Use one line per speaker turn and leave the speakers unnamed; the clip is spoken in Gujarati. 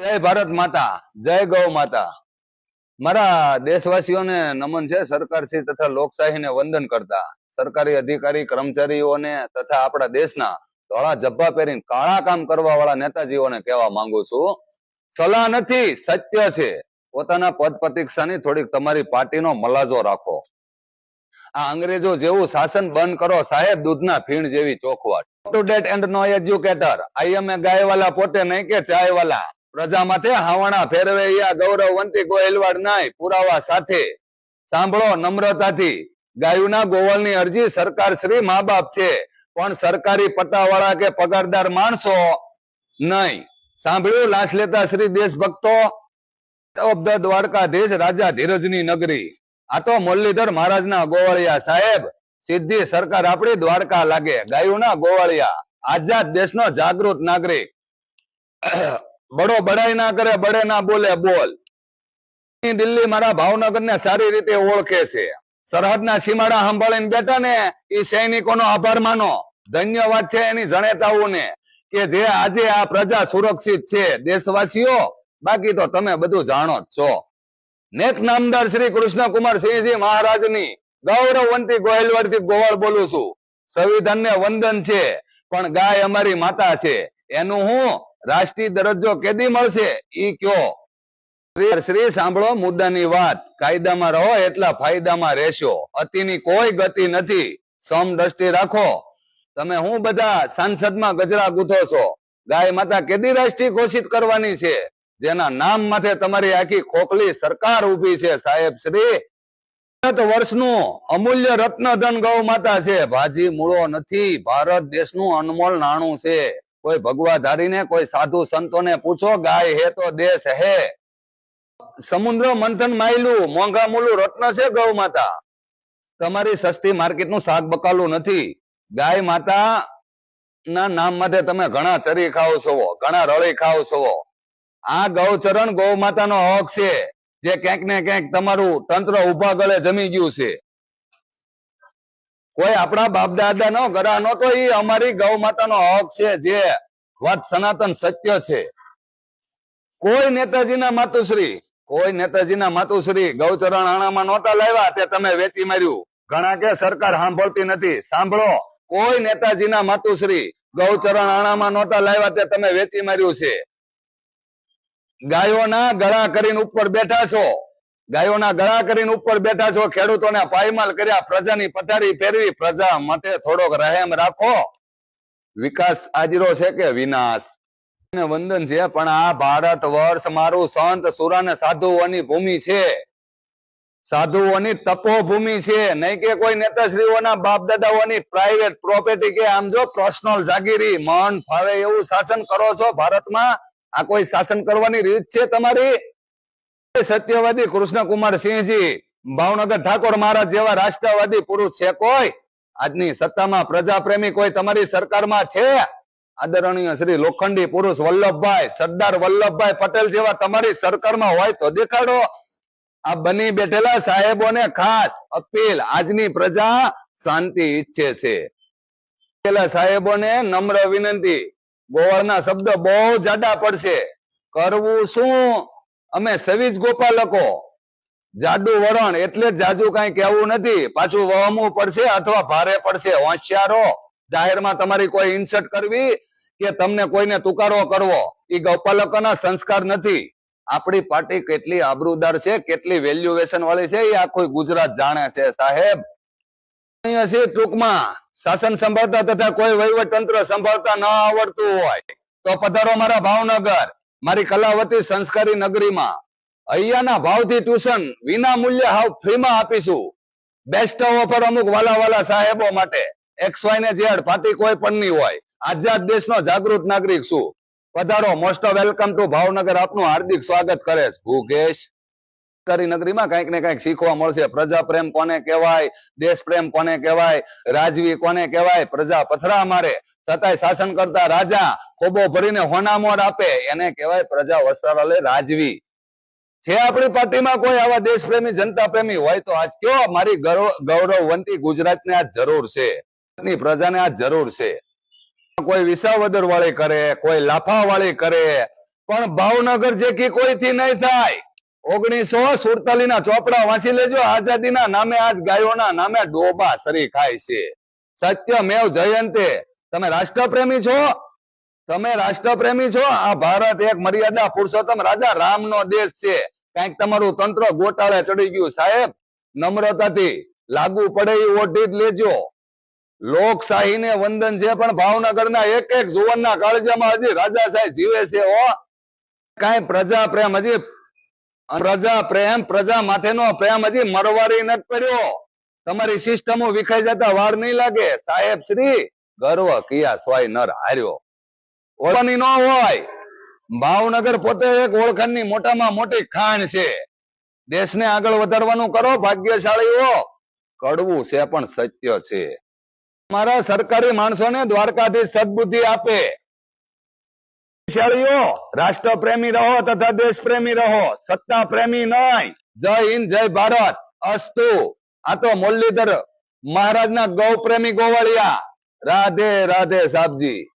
જય ભારત માતા, જય ગૌ માતા. મારા દેશવાસીઓને નમન છે, સરકારશ્રી તથા લોકશાહીને વંદન કરતા. સરકારી અધિકારી, કર્મચારીઓને તથા આપણા દેશના ધોળા જબ્બા પહેરીને કાળા કામ કરવા વાળા નેતાજીઓને કહેવા માંગુ છું. સલાહ નથી, સત્ય છે. પોતાના પદ પ્રતિક્ષાની થોડીક તમારી પાર્ટીનો મલાજો રાખો. આ અંગ્રેજો જેવું શાસન બંધ કરો, સાહેબ દૂધના ફીણ જેવી ચોખવટ. To date and no educator I M A ગાયવાલા પોતે નહીં કે ચાયવાલા. પ્રજા માથે હાવણા ફેરવે ગૌરવવંતી ગોહિલવાડ નાય, પુરાવા સાથે. સાંભળો નમ્રતાથી. ગાયુના ગોવળની અરજી સરકાર શ્રી મા બાપ છે, પણ સરકારી પટ્ટાવાળા કે પગારદાર માણસો નહીં. સાંભળ્યું લાશ લેતા શ્રી દેશભક્તો? દ્વારકાધીશ રાજા ધીરજની નગરી. આ તો મુરલીધર મહારાજના ગોવાળિયા સાહેબ. સીધી સરકાર આપણી દ્વારકા લાગે. ગાયુના ગોવાળિયા. આઝાદ દેશનો જાગૃત નાગરિક. બડો બડાઈ ના કરે બડે ના બોલે, બોલ. દિલ્હી મારા ભાવનગર ને સારી રીતે ઓળખે છે. સરહદના સીમાડા સંભાળીને બેઠા ને એ સૈનિકોનો આભાર માનો. ધન્યવાદ છે એની જણેતાઓને કે જે આજે આ પ્રજા સુરક્ષિત છે. દેશવાસીઓ, બાકી તો તમે બધું જાણો જ છો. નેક નામદાર શ્રી કૃષ્ણકુમાર સિંહજી મહારાજની ગૌરવવંતી ગોહિલવાડથી ગોવાળ બોલું છું. સંવિધાનને વંદન છે, પણ ગાય અમારી માતા છે. એનું હું રાષ્ટ્રીય દરજ્જો કેદી મળશે? ઈ કયો? શ્રી- સાંભળો મુદ્દાની વાત. કાયદામાં રહો એટલા ફાયદામાં રહેશો. અતિની કોઈ ગતિ નથી. સમ દ્રષ્ટિ રાખો. તમે હું બધા સાંસદમાં ગજરા ગૂંથો છો? ગાય માતા કેદી રાષ્ટ્રીય ઘોષિત કરવાની છે? જેના નામ માથે તમારી આખી ખોખલી સરકાર ઊભી છે, સાહેબ શ્રી. ભારત વર્ષનું અમૂલ્ય રત્નધન ગૌ માતા છે. ભાજી મૂળો નથી. ભારત દેશનું અનમોલ નાણું છે. કોઈ ભગવા ધારીને, કોઈ સાધુ સંતોને પૂછો, ગાય હે તો દેશ હે? સમુદ્ર મંથન માયલું, મોંઘા મૂલું રત્ન છે ગૌ માતા. તમારી સસ્તી માર્કેટનું શાક બકાલું નથી. ગાય માતા ના નામ માટે તમે ઘણા ચરી ખાઓ છો, ઘણા રળી ખાઓ છો. આ ગૌચરણ ગૌ માતાનો હક છે, જે ક્યાંક ને ક્યાંક તમારું તંત્ર ઊભા ગળે જમી ગયું છે. કોઈ આપણા બાપ દાદા નો ગરા નો તો એ અમારી ગૌ માતાનો હક છે જે. વાત સનાતન સત્ય છે. કોઈ નેતાજીના માતુશ્રી, કોઈ નેતાજીના માતુશ્રી ગૌચરણ આણામાં નહોતા લાવ્યા તે તમે વેચી માર્યું. ઘણા કે સરકાર સાંભળતી નથી. સાંભળો, કોઈ નેતાજીના માતુશ્રી ગૌચરણ આણામાં નહોતા લાવ્યા તે તમે વેચી માર્યું છે. ગાયોના ગળા કરીને ઉપર બેઠા છો. ગાયોના ગળા કરીને ઉપર બેઠા છો, ખેડૂતોને પાયમાલ કર્યા, પ્રજાની પથારી ફેરવી, પ્રજા મતે થોડોક રહેમ રાખો. વિકાસ આજરો છે કે વિનાશ? વંદન છે, પણ આ ભારત વર્ષ મારું સંત સુરા ને સાધુઓની ભૂમિ છે. સાધુઓની તપોભૂમિ છે. નહીં કે કોઈ નેતાશ્રીઓના બાપ દાદાઓની પ્રાઇવેટ પ્રોપર્ટી કે આમ જો પર્સનલ જાગીરી, મન, ફાવે એવું શાસન કરો છો ભારતમાં? આ કોઈ શાસન કરવાની રીત છે તમારી? સત્યવાદી કૃષ્ણકુમાર સિંહજી, ભાવનગર ઠાકોર મહારાજ જેવા રાષ્ટ્રવાદી પુરુષ છે કોઈ? આજની સત્તામાં પ્રજાપ્રેમી કોઈ તમારી સરકારમાં છે? આદરણીય શ્રી લોખંડી પુરુષ વલ્લભભાઈ, સરદાર વલ્લભભાઈ પટેલ જેવા તમારી સરકારમાં હોય તો દેખાડો. આ બની બેઠેલા સાહેબોને ખાસ અપીલ, આજની પ્રજા શાંતિ ઈચ્છે છે. બેઠેલા સાહેબોને નમ્ર વિનંતી. ગોવાળના શબ્દ બહુ જાડા પડશે. કરવું શું? અમે સવિજ ગોપાલકો. જાડુ વરણ એટલે જાજુ કઈ કહેવું નથી. પાછું વહમવું પડશે અથવા ભારે પડશે, હોશિયારો. જાહેરમાં તમારી કોઈ ઇન્સર્ટ કરવી કે તમને કોઈને તુકારો કરવો? એ ગોપાલકોના સંસ્કાર નથી. આપણી પાર્ટી કેટલી આબરૂદાર છે, કેટલી વેલ્યુએશન વાળી છે એ આખું ગુજરાત જાણે છે, સાહેબ. અહીંયા છે ટૂંકમાં. શાસન સંભાળતા તથા કોઈ વહીવટ તંત્ર સંભાળતા ન આવડતું હોય. તો પધારો મારા ભાવનગર. મારી કલાવતી સંસ્કારી નગરીમાં અહીંયાના ભાવથી ટ્યુશન વિના મૂલ્ય હાવ ફ્રીમાં આપીશું. બેસ્ટ ઓફર અમુક વાલા વાલા સાહેબો માટે એક્સ વાય ને ઝેડ પાર્ટી કોઈ પણ નહીં હોય. આઝાદ દેશનો જાગૃત નાગરિક છું. પધારો મોસ્ટ વેલકમ ટુ ભાવનગર. આપનું હાર્દિક સ્વાગત કરે છે. ભૂકેશ સરકારી નગરીમાં કંઈક ને કંઈક શીખવા મળશે. પ્રજા પ્રેમ કોને કહેવાય? દેશ પ્રેમ કોને કહેવાય? રાજવી કોને કહેવાય? પ્રજા પથરા મારે. છતાંય શાસન કરતા રાજા ખોબો ભરીને હોનામોર આપે, એને કહેવાય પ્રજા વસ્ત્રાલય રાજવી. છે આપણી પાર્ટીમાં કોઈ આવા દેશ પ્રેમી જનતા પ્રેમી હોય તો આજ કયો મારી ગૌરવવંતી ગુજરાતને આ જરૂર છે. પ્રજાને આ જરૂર છે. કોઈ વિસાવદર વાળી કરે, કોઈ લાફા વાળી કરે, પણ ભાવનગર જેકી કોઈથી નહીં થાય. ઓગણીસો સુડતાલીસ ના ચોપડા વાંચી લેજો, આઝાદીના નામે આજ ગાયોના નામે ડોબા સરી ખાય છે. સત્યમેવ જયંતે. તમે રાષ્ટ્રપ્રેમી છો? તમે રાષ્ટ્રપ્રેમી છો, આ ભારત એક મર્યાદા પુરુષોત્તમ રાજા રામનો દેશ છે. કંઈક તમારું તંત્ર ગોટાળે ચડી ગયું. સાહેબ, નમ્રતાથી લાગુ પડે એ ઓઢી જ લેજો. લોકશાહીને વંદન છે, પણ ભાવનગરના એક એક જુવનના કાળજામાં હજી રાજા સાહેબ જીવે છે ઓ કાંઈ પ્રજા પ્રેમ હજી પ્રજા પ્રેમ, પ્રજા માટેનો પ્રેમ હજી મરવારી નથી પડ્યો. તમારી સિસ્ટમો વિખાઈ જતા વાર નહીં લાગે. સાહેબ, શ્રી ગર્વ કિયા સ્વાય નર હાર્યો. ઓળખવાની ન હોય. ભાવનગર પોતે એક ઓળખાણની મોટામાં મોટી ખાણ છે. દેશને આગળ વધારવાનું કરો, ભાગ્યશાળીઓ. કડવું છે પણ સત્ય છે. મારા સરકારી માણસોને દ્વારકાધીશ સદબુદ્ધિ આપે. રાષ્ટ્ર પ્રેમી રહો તથા દેશ પ્રેમી રહો સત્તા પ્રેમી નહીં. જય હિન્દ, જય ભારત. અસ્તુ. આ તો મુરલીધર મહારાજના ગૌ પ્રેમી ગોવાળિયા. રાધે રાધે સાબજી